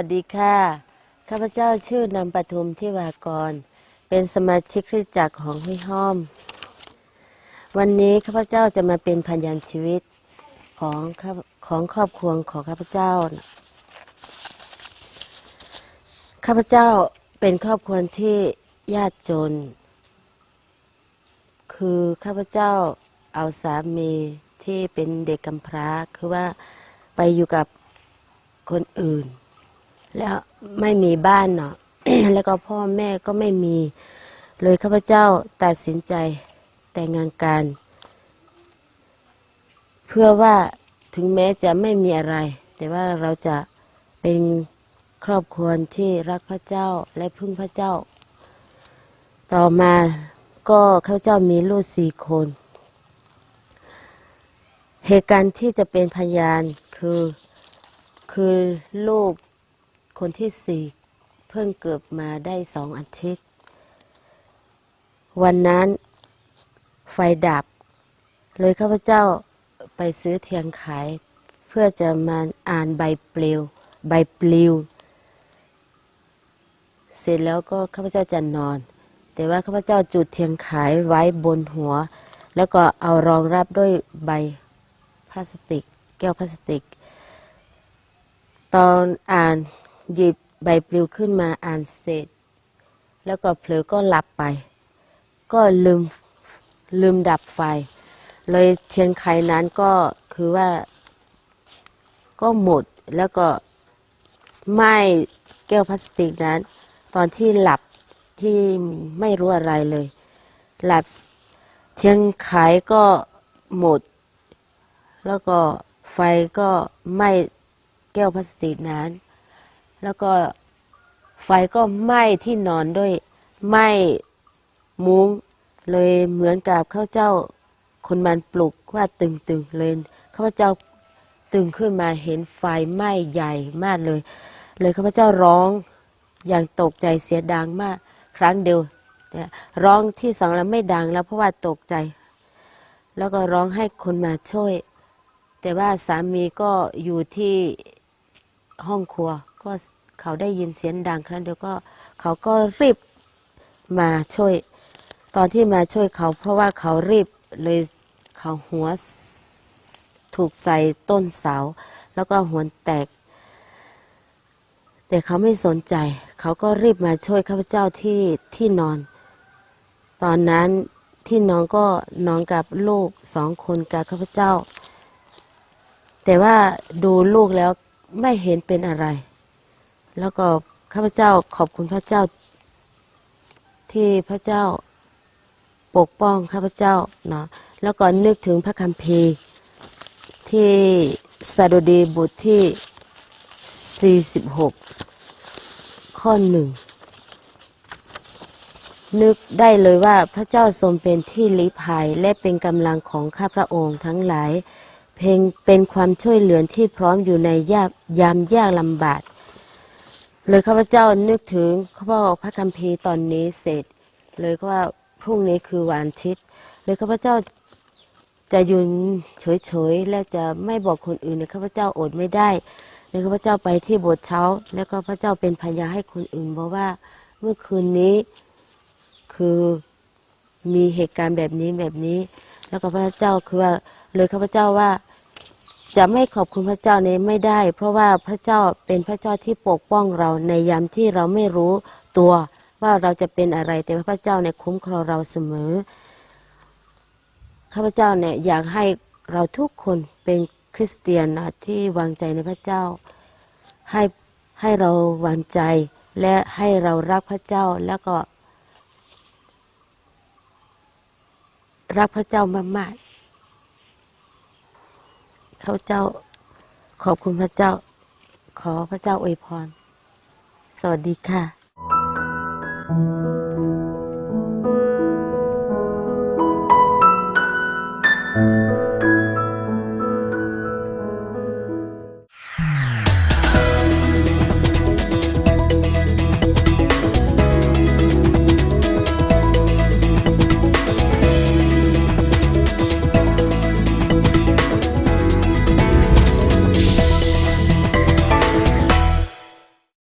สวัสดีค่ะ ข้าพเจ้าชื่อนำปทุมที่วากร เป็นสมาชิกคริสตจักรของห้วยห้อม วันนี้ข้าพเจ้าจะมาเป็นพยานชีวิตของของครอบครัวของข้าพเจ้า ข้าพเจ้าเป็นครอบครัวที่ยากจน คือข้าพเจ้าเอาสามีที่เป็นเด็กกำพร้า คือว่าไปอยู่กับคนอื่น แล้วไม่มีบ้านเนาะแล้วก็พ่อแม่ก็ไม่มี เลยข้าพเจ้าตัดสินใจแต่งงานกัน เพื่อว่าถึงแม้จะไม่มีอะไร แต่ว่าเราจะเป็นครอบครัวที่รักพระเจ้าและพึ่งพระเจ้า ต่อมาก็ข้าพเจ้ามีลูกสี่คน เหตุการณ์ที่จะเป็นพยานคือคือลูก คนที่สี่เพิ่งเกิดมาได้สองอาทิตย์ วันนั้นไฟดับ เลยข้าพเจ้าไปซื้อเทียนขาย เพื่อจะมาอ่านใบปลิว ใบปลิว เสร็จแล้วก็ข้าพเจ้าจะนอน แต่ว่าข้าพเจ้าจุดเทียนขายไว้บนหัว แล้วก็เอารองรับด้วยใบพลาสติก แก้วพลาสติก ตอนอ่าน หยิบใบปลิวขึ้นมาอ่านเสร็จ แล้วก็เผลอก็หลับไป ก็ลืมลืมดับไฟ เลยเทียนไขนั้นก็คือว่า ก็หมดแล้วก็ไหม้แก้วพลาสติกนั้น ตอนที่หลับที่ไม่รู้อะไรเลย หลับเทียนไขก็หมด แล้วก็ไฟก็ไหม้แก้วพลาสติกนั้น แล้วก็ไฟก็ไหม้ที่นอนด้วยไหม้มุ้งเลยเหมือนกับข้าเจ้าคนมันปลุกว่าตึงๆเลยข้าพเจ้าตึงขึ้นมาเห็นไฟไหม้ใหญ่มากเลย เลยข้าพเจ้าร้องอย่างตกใจเสียดังมาก ครั้งเดียวร้องที่สองแล้วไม่ดังแล้วเพราะว่าตกใจ แล้วก็ร้องให้คนมาช่วย แต่ว่าสามีก็อยู่ที่ห้องครัว ก็เขาได้ยินเสียงดังครั้งเดียวก็เขาก็รีบมาช่วย ตอนที่มาช่วยเขาเพราะว่าเขารีบเลยเขาหัวถูกใส่ต้นเสา แล้วก็หัวแตก แต่เขาไม่สนใจ เขาก็รีบมาช่วยข้าพเจ้าที่ที่นอน ตอนนั้นที่นอนก็นอนกับลูกสองคนกับข้าพเจ้า แต่ว่าดูลูกแล้วไม่เห็นเป็นอะไร แล้วก็ข้าพเจ้าขอบคุณพระเจ้า ที่พระเจ้าปกป้องข้าพเจ้าเนาะแล้วก็นึกถึงพระคัมภีร์ ที่สดุดีบทที่ 46 ข้อหนึ่งนึกได้เลยว่าพระเจ้าทรงเป็นที่ลี้ภัยและเป็นกำลังของข้าพระองค์ทั้งหลาย เพลงเป็นความช่วยเหลือที่พร้อมอยู่ในยามยามยากลำบาก เลยข้าพเจ้านึกถึงข้าพเจ้าพระคัมภีร์ตอนนี้เสร็จ เลยก็ว่าพรุ่งนี้คือวันอาทิตย์เลยข้าพเจ้าจะยืนเฉยๆและจะไม่บอกคนอื่นเลยข้าพเจ้าอดไม่ได้เลยข้าพเจ้าไปที่โบสถ์เช้า แล้วก็พระเจ้าเป็นพยาให้คนอื่นบอกว่าเมื่อคืนนี้คือมีเหตุการณ์แบบนี้แบบนี้ แล้วก็พระเจ้าคือว่าเลยข้าพเจ้าว่า จะไม่ขอบคุณพระเจ้านี้ไม่ได้ เพราะว่าพระเจ้าเป็นพระเจ้าที่ปกป้องเราในยามที่เราไม่รู้ตัวว่าเราจะเป็นอะไรแต่ว่าพระเจ้าเนี่ยคุ้มครองเราเสมอข้าพเจ้าเนี่ยอยากให้เราทุกคนเป็นคริสเตียนนะที่วางใจในพระเจ้า ให้ให้เราวางใจและให้เรารักพระเจ้าแล้วก็ รักพระเจ้ามากๆ ข้าเจ้า ขอบคุณพระเจ้า ขอพระเจ้าอวยพร สวัสดีค่ะ